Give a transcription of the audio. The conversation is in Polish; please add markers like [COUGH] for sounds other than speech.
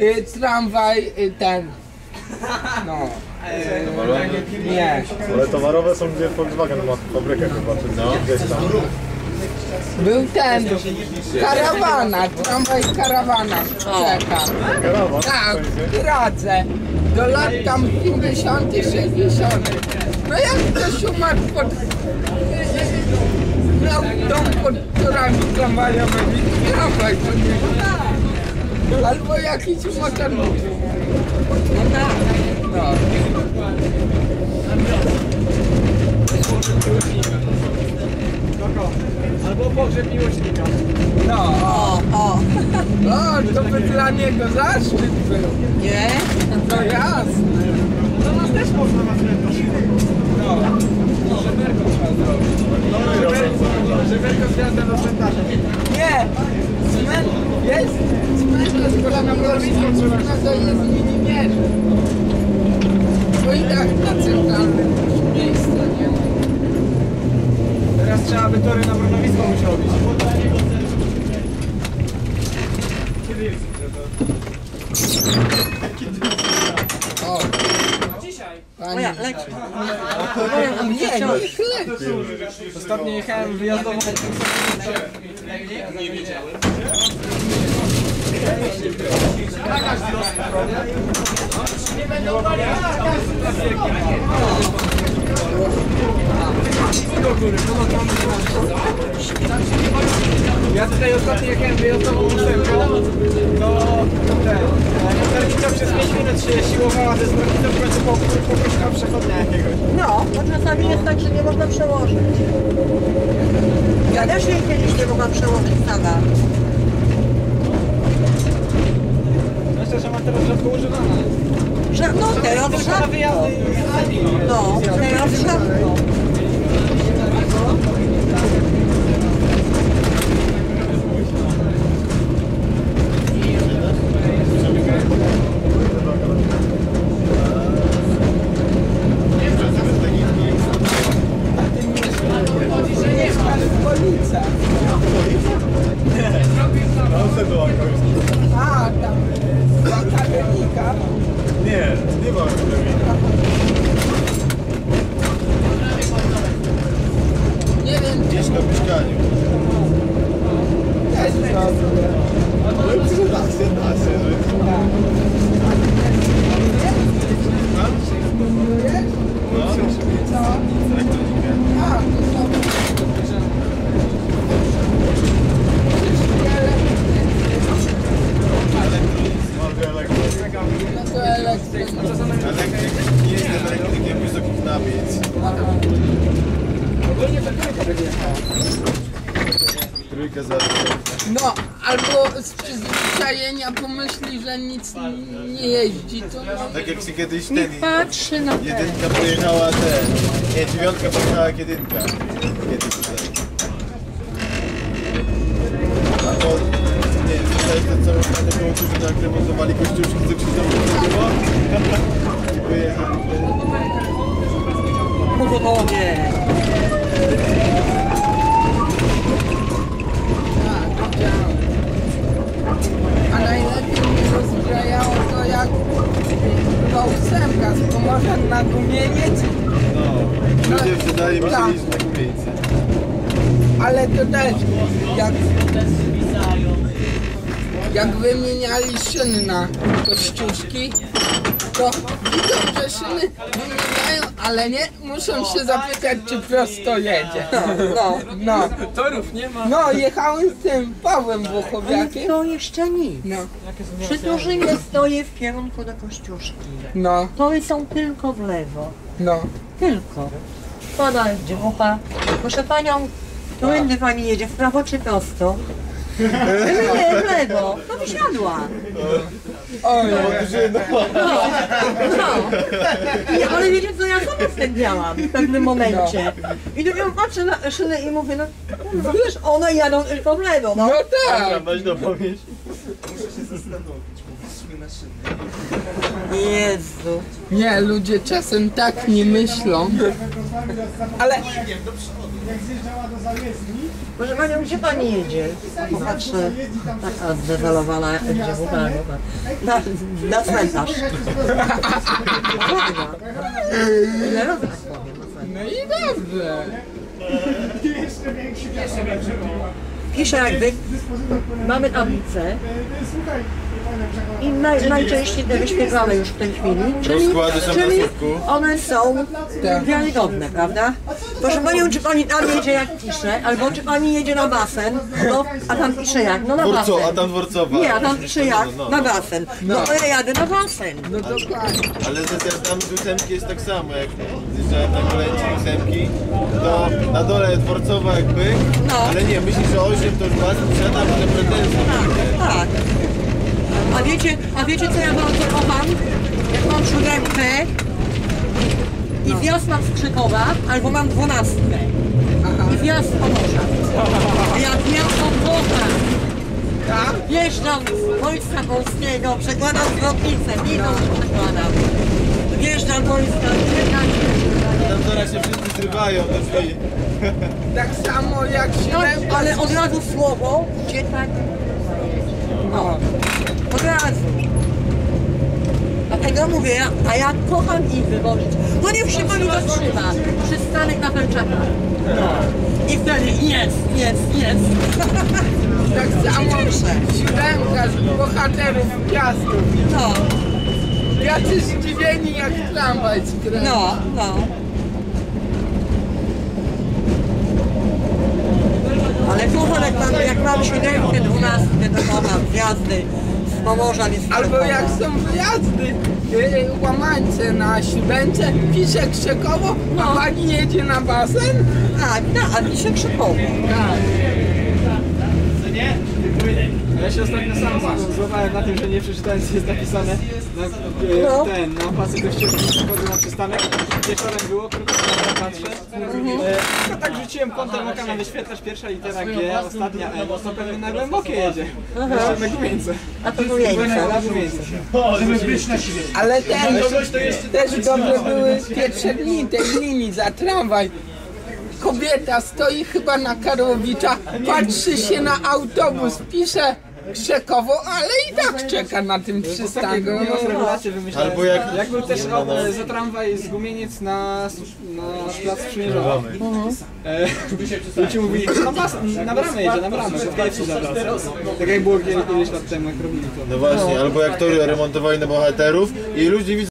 Y, tramwaj y, ten. No. Y, nie. Ale towarowe są gdzie Volkswagen ma fabrykę chyba, czy no. gdzieś tam. Był ten. Karawana. Tramwaj karawana. Czeka. Karawan? Tak, w Pradze. Do lat tam 50., 60. No jak ktoś umarł pod... Miał dom pod torami tramwajowymi, tramwaj do niego. Albo jakiś motor. No tak. No. Albo pogrzeb miłośnika. No. O, o, No, to by dla niego zaszczyt był. nie? No jasne. Do nas też można na cmentarz. No. Żeberko trzeba zrobić. Żeberko z gwiazdą do cmentarza. Nie! Cmentarz no jest nie. Teraz trzeba by tory na Bronowisko zrobić. O, Dzisiaj. Moja, leci. Nie, niech leci. Ostatnio jechałem wyjazdowo. Ja tutaj ostatnio jechałem wyjazdową ósemką, to ten, motornica przez 5 minut się siłowała ze zwrotnicą, w końcu po- poprosiła przechodnia jakiegoś. No, bo czasami jest tak, że nie można przełożyć. Ja też jej kiedyś nie mogłam przełożyć sama. Ma teraz. Że, no teraz Tylko na rzadko. wyjazdy i No, teraz rzadko. Mieszkasz w Policach. Tam se była jakaś. A, tam. Do akademika. Nie, nie ma akademii. Nie wiem, gdzie Mieszka w mieszkaniu. Ale przydacie, da się, że... No, Co? A, to. Trójkę za... No, albo z przyzwyczajenia pomyśli, że nic nie jeździ, to no, Tak jak się kiedyś ten... Niech patrzy na te. Jedynka pojechała ten... Nie, dziewiątka pojechała jak jedynka. Kiedyś tutaj. A to... Nie, tutaj to co było tu, że jak remontowali kościuszki, co krzyżowo było. I pojechali. Powodowie. tak, widziałem. A najlepiej mnie rozbrajało to jak była ósemka z Pomorza na Gumieniec, No. Ludzie wydaje mi się Tak. niż na umiejętnie. Ale to też jak, jak wymieniali szyny na kościuszki, to widzą, że szyny wymieniają, ale nie muszą się zapytać, czy prosto jedzie. No. No, Torów nie ma. no jechałem z tym Pawłem Włochowiakiem. to jeszcze nic. No, Przy Turzynie stoję w kierunku do Kościuszki. no, Tory są tylko w lewo. no. Tylko. Pana dziewocha. Proszę panią, którędy pani jedzie? W prawo czy prosto? Nie, w lewo. No wysiadła. Oj, No. no. I, ale wiecie co, ja sama wstępiałam w pewnym momencie. I dopiero patrzę na szynę i mówię, no kurwa, przecież one jadą tylko w lewo. No. no tak. Weź dopomieść. Jezu. Nie, ludzie czasem tak nie myślą. Ale Proszę Panią, gdzie Pani jedzie? Popatrzę, taka zdezolowana dziewucha. Na, na cmentarz. Ile razy tak powiem. no i dobrze. Pisze jakby, mamy tablicę i naj, najczęściej te wyświetlane już w tej chwili, czyli, Rozkłady są na czyli słupku. one są Tak. wiarygodne, prawda? Proszę Panią, czy Pani tam jedzie jak pisze, albo czy Pani jedzie na basen, no, a tam pisze jak? No na Dworco, basen. a tam dworcowa. Nie, a tam pisze jak? No, no, Na no. basen. No to ja jadę na basen. No dokładnie. Ale ze zjazdami z ósemki jest tak samo, jak zjeżdżałem na kolejce ósemki, to na dole dworcowa jakby, No. ale nie, myślisz, że 8 was wsiada, ale pretensje. Tak, tak. A wiecie, a wiecie co ja bardzo kocham? Jak mam siódemkę i wjazd mam z Krzykowa, albo mam dwunastkę i wjazd z Pomorza. Jak ja kocham, wjeżdżam z Wojska Polskiego, przekładam zwrotnicę, minął przekładam. Wjeżdżam Wojska, czekam, Tam zaraz się wszyscy zrywają do drzwi. Tak samo jak no, się ale od razu słowo, gdzie tak? No, od razu. Dlatego mówię, ja, a ja kocham ich wywozić. No niech się pani zatrzyma. Przystanek na Pelczaka. No. I wtedy jest, jest, jest. [LAUGHS] tak samo siódemka z bohaterów piastów. No, Jacy zdziwieni jak tramwaj skręca. no, no. Ale kocham, jak mam, jak mam siódemkę, dwunastkę, to kocham wjazdy z Pomorza, Albo jak są wyjazdy, yy, łamańce na siódemce, pisze Krzekowo, a No. pani jedzie na basen? Tak, tak, a mi się krzykowo. Tak. Ja się ostatnio sam złapałem na tym, że nie przeczytałem co jest napisane na, e, No. ten, na pasy do ścieżki wchodzę na przystanek. Wieczorem było, krótko na patrzę. E, no tak rzuciłem kątem oka na wyświetlacz, pierwsza litera G, ostatnia E, no to pewnie na głębokie jedzie. Jeszcze na gumieńce. A to Rumieńca. Na gumieńce. Ale ten, też dobre były pierwsze dni tej linii za tramwaj. Kobieta stoi chyba na Karłowicza, patrzy się na autobus, pisze Krzekowo, ale i tak czeka na tym przystanku. Wymyślałem. Albo jak- jak był też o, e, za tramwaj z Gumieniec na, na plac Sprzymierzowa. E, Ludzie mówili, na, pas, na bramę jedzie, na bramę, to pierwszy za plac. Tak jak było kiedyś, kiedyś lat temu, jak robili to. No właśnie, albo jak tory remontowali na bohaterów i ludzie widzą